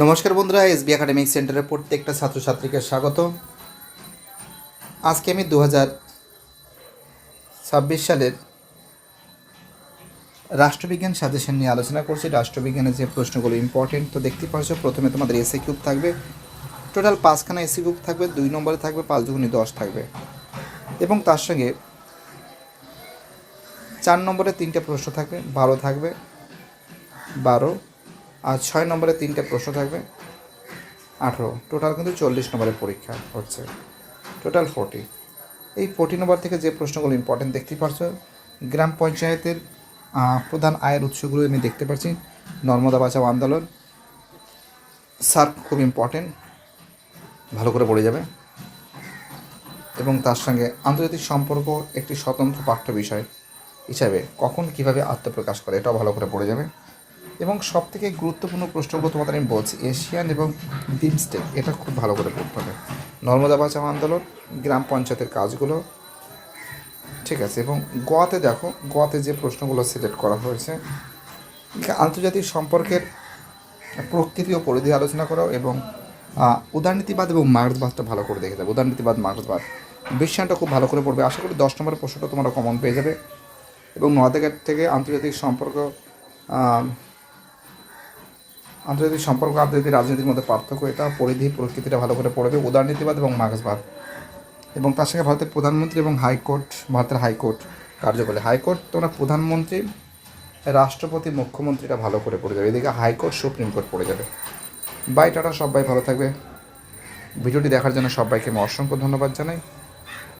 নমস্কার বন্ধুরা, SB academic সেন্টারের প্রত্যেকটা ছাত্রছাত্রীকে স্বাগত। আজকে আমি দু ছাব্বিশ সালের রাষ্ট্রবিজ্ঞান সাজেশন নিয়ে আলোচনা করছি। রাষ্ট্রবিজ্ঞানের যে প্রশ্নগুলো ইম্পর্টেন্ট তো দেখতে পাচ্ছ প্রথমে তোমাদের এসি কিউব থাকবে। টোটাল পাঁচখানা এসি কিউব থাকবে, দুই নম্বরে থাকবে, পাঁচ দুগুণি দশ থাকবে। এবং তার সঙ্গে চার নম্বরে তিনটে প্রশ্ন থাকবে, বারো থাকবে, বারো আর ছয় নম্বরে তিনটে প্রশ্ন থাকবে। আঠেরো। টোটাল কিন্তু চল্লিশ নম্বরের পরীক্ষা হচ্ছে। টোটাল ফোর্টি এই ফোর্টি নম্বর থেকে যে প্রশ্নগুলো ইম্পর্টেন্ট দেখতে পারছ, গ্রাম পঞ্চায়েতের প্রধান আয়ের উৎসগুলো আমি দেখতে পাচ্ছি নর্মদা বাঁচাও আন্দোলন। সার্ক খুব ইম্পর্টেন্ট ভালো করে পড়ে যাবে। এবং তার সঙ্গে আন্তর্জাতিক সম্পর্ক একটি স্বতন্ত্র পাঠ্য বিষয় হিসাবে কখন কীভাবে আত্মপ্রকাশ করে, এটাও ভালো করে পড়ে যাবে। এবং সব থেকে গুরুত্বপূর্ণ প্রশ্নগুলো তোমাদের আমি বলছি, এশিয়ান এবং বিমস্টেক এটা খুব ভালো করে পড়তে হবে। নর্মদা বাঁচাও আন্দোলন, গ্রাম পঞ্চায়েতের কাজগুলো, ঠিক আছে, এবং গোয়াতে দেখো, গোয়াতে যে প্রশ্নগুলো সিলেক্ট করা হয়েছে, আন্তর্জাতিক সম্পর্কের প্রকৃতি ও পরিধি আলোচনা করো এবং উদারনীতিবাদ এবং মার্ক্সবাদটা ভালো করে দেখে যাবে। উদারনীতিবাদ মার্ক্সবাদ বিশ্বায়নটা খুব ভালো করে পড়বে। আশা করি দশ নম্বরের প্রশ্নটা তোমরা কমন পেয়ে যাবে। এবং নয়াদেঘাট থেকে আন্তর্জাতিক সম্পর্ক আন্তর্জাতিক সম্পর্ক আন্তর্জাতিক রাজনীতির মধ্যে পার্থক্য, এটা পরিধি প্রকৃতিটা ভালো করে পড়বে উদারনীতিবাদ এবং মার্ক্সবাদ। এবং তার সঙ্গে ভারতের প্রধানমন্ত্রী এবং হাইকোর্ট, ভারতের হাইকোর্ট কার্যকরী হাইকোর্ট তোমরা প্রধানমন্ত্রী, রাষ্ট্রপতি, মুখ্যমন্ত্রীটা ভালো করে পড়ে যাবে। এদিকে হাইকোর্ট, সুপ্রিম কোর্ট পড়ে যাবে। বাই, টাটা, সবাই ভালো থাকবে। ভিডিওটি দেখার জন্য সবাইকে আমি অসংখ্য ধন্যবাদ জানাই।